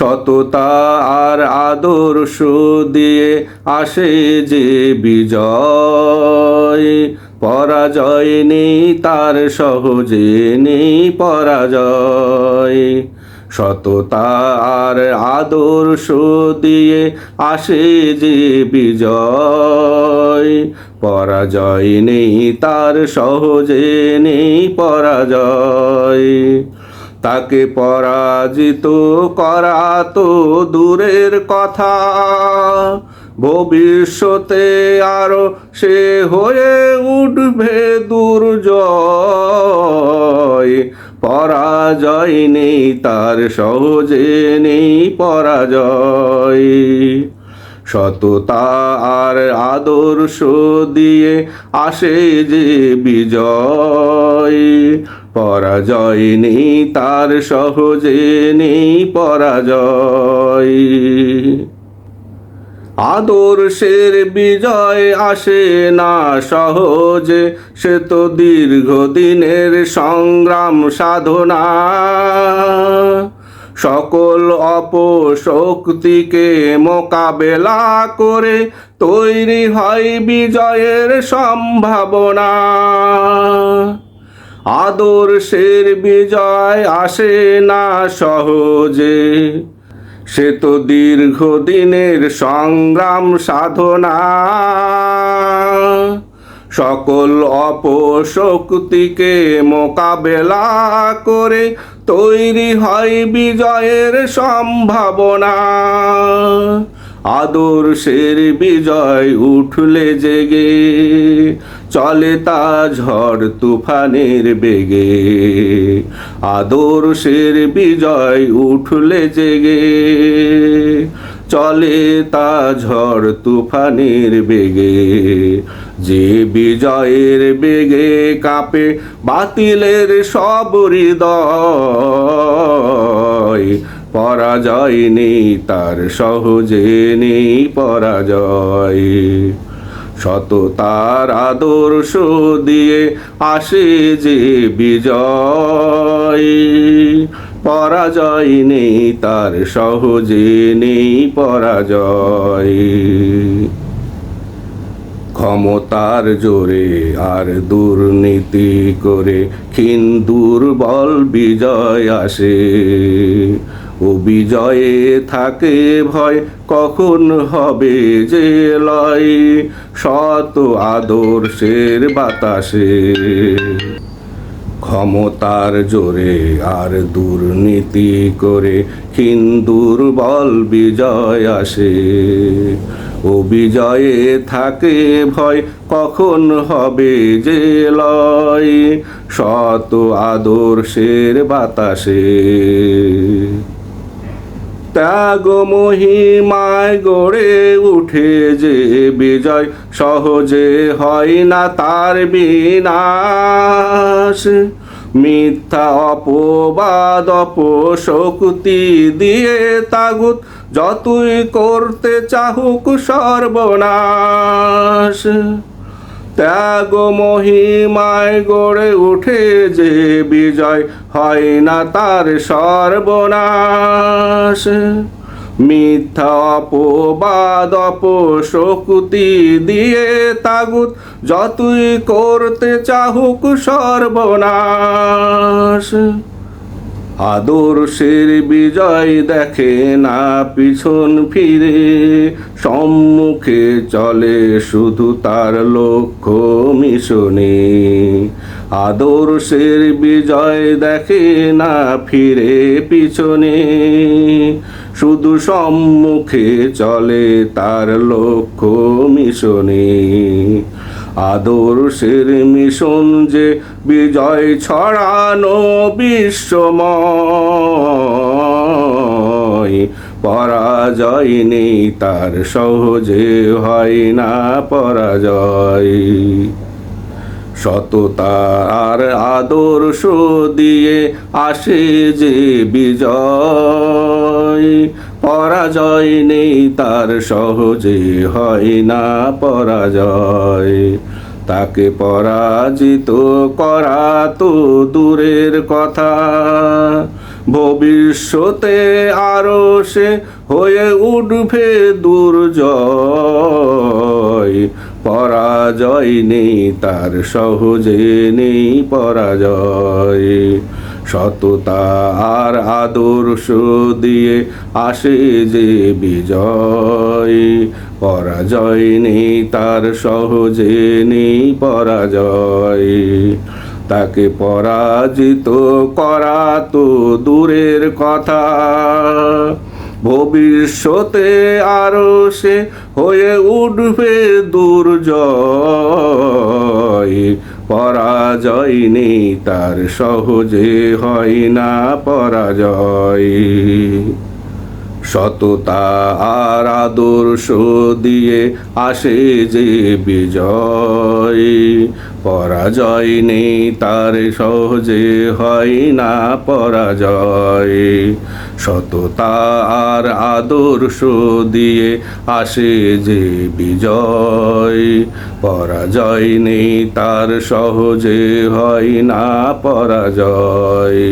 সততা আর আদর্শ দিয়ে আসে যে বিজয়। পরাজয় নেই, তার সহজে নেই পরাজয়। সততা আর আদর্শ দিয়ে আসে যে বিজয়। পরাজয় নেই, তার সহজে নেই পরাজয়। তাকে পরাজিত করা তো দূরের কথা। ভবিষ্যতে আরও সে হয়ে উঠবে দুর্জয়। পরাজয় নেই, তার সহজে নেই পরাজয়। সততা আর আদর্শ দিয়ে আসে যে বিজয়। পরাজয় নেই, তার সহজে নেই পরাজয়। আদর্শের বিজয় আসে না সহজে, সে তো দীর্ঘদিনের সংগ্রাম সাধনা। সকল অপশক্তিকে মোকাবেলা করে তৈরি হয় বিজয়ের সম্ভাবনা। আদর্শের বিজয় আসে না সহজে। সে তো দীর্ঘদিনের সংগ্রাম সাধনা। সকল অপশক্তিকে মোকাবেলা করে তৈরি হয় বিজয়ের সম্ভাবনা। আদর্শের বিজয় উঠলে জেগে, চলে তা ঝড় তুফানের বেগে। আদর্শের বিজয় উঠলে জেগে, চলে তা ঝড় তুফানের বেগে। যে বিজয়ের বেগে কাঁপে বাতিলের সব হৃদয়। পরাজয় নেই, তার সহজে নেই পরাজয়। শত তার আদর্শ দিয়ে আসে যে বিজয়। পরাজয় নেই, তার সহজে নেই পরাজয়। ক্ষমতার জোরে আর দুর্নীতি করে ক্ষীণ দুর্বল বিজয় আসে। ও বিজয়ে থাকে ভয়, কখন হবে যে লয়? শত আদর্শের বাতাসে। ক্ষমতার জোরে আর দুর্নীতি করে ক্ষীণ দুর্বল বিজয় আসে। ও বিজয়ে থাকে ভয়, কখন হবে যে লয়? শত আদর্শের বাতাসে। ত্যাগ মহিমায় গড়ে উঠে যে বিজয়, সহজে হয় না তার বিনাশ। মিথ্যা অপবাদ, অপশক্তি দিয়ে তাগুত যতই করতে চাহুক সর্বনাশ, ত্যাগ মহিমায় গড়ে উঠে যে বিজয় হয় না তার সর্বনাশ। মিথ্যা অপবাদ অপশক্তি দিয়ে তাগুত যতই করতে চাহুক সর্বনাশ। আদর্শের বিজয় দেখে না পিছন ফিরে, সম্মুখে চলে শুধু তার লক্ষ্য মিশনে। আদর্শের বিজয় দেখে না ফিরে পিছনে, শুধু সম্মুখে চলে তার লক্ষ্য মিশনে। আদর্শের মিশন যে বিজয় ছড়ানো বিশ্বময়। পরাজয় নেই তার সহজে হয় না পরাজয়। সততা আর আদর্শ দিয়ে আসে যে বিজয়। পরাজয় নেই তার, সহজে হয় না পরাজয়। তাকে পরাজিত করা তো দূরের কথা। ভবিষ্যতে আরও সে হয়ে উঠবে দুর্জয়। পরাজয় নেই, তার সহজে নেই পরাজয়। সততা আর আদর্শ দিয়ে আসে যে বিজয়। পরাজয় নেই, তার সহজে নেই পরাজয়। তাকে পরাজিত করা তো দূরের কথা। ভবিষ্যতে আরও সে হয়ে উঠবে দুর্জয়। পরাজয় নেই তার সহজে হয় না পরাজয়। সততা আর আদর্শ দিয়ে আসে যে বিজয়। পরাজয় নেই তার, সহজে হয় না পরাজয়। সততা আর আদর্শ দিয়ে আসে যে বিজয়। পরাজয় নেই তার, সহজে হয় না পরাজয়।